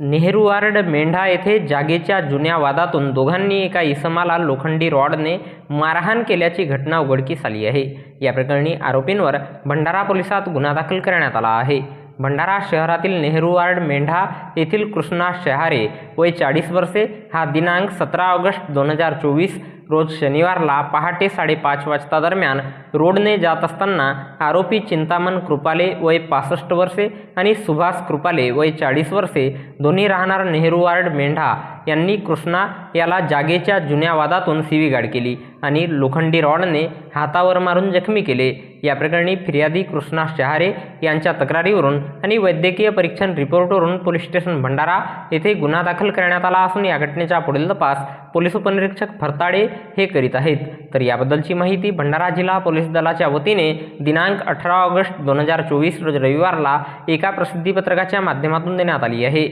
Nehru ward मेंढा येथे जागेच्या जुन्या वादातून दोघांनी एका इसमाला लोखंडी रॉडने मारहाण केल्याची घटना उघडकीस आली आहे. या प्रकरणी आरोपींवर भंडारा पोलिसात गुन्हा दाखल करण्यात आला आहे. भंडारा शहरातील नेहरू वार्ड मेंढा येथील कृष्णा शहारे वय चाळीस वर्षे हा दिनांक सतरा ऑगस्ट दोन हजार चोवीस रोज शनिवारला पहाटे साडेपाच वाजता दरम्यान रोडने जात असताना आरोपी चिंतामण कृपाले वय पासष्ट वर्षे आणि सुभाष कृपाले वय चाळीस वर्षे दोन्ही राहणार नेहरू वार्ड मेंढा यांनी कृष्णा याला जागेच्या जुन्या वादातून शिवीगाळ केली आणि लोखंडी रॉडने हातावर मारून जखमी केले. या प्रकरणी फिर्यादी कृष्णा शहारे यांच्या तक्रारीवरून आणि वैद्यकीय परीक्षण रिपोर्टवरून पोलीस स्टेशन भंडारा येथे गुन्हा दाखल करण्यात आला असून या घटनेचा पुढील तपास पोलीस उपनिरीक्षक फरताडे हे करीत आहेत. तर याबद्दलची माहिती भंडारा जिल्हा पोलीस दलाच्या वतीने दिनांक अठरा ऑगस्ट दोन हजार चोवीस रोज रविवारला एका प्रसिद्धीपत्रकाच्या माध्यमातून देण्यात आली आहे.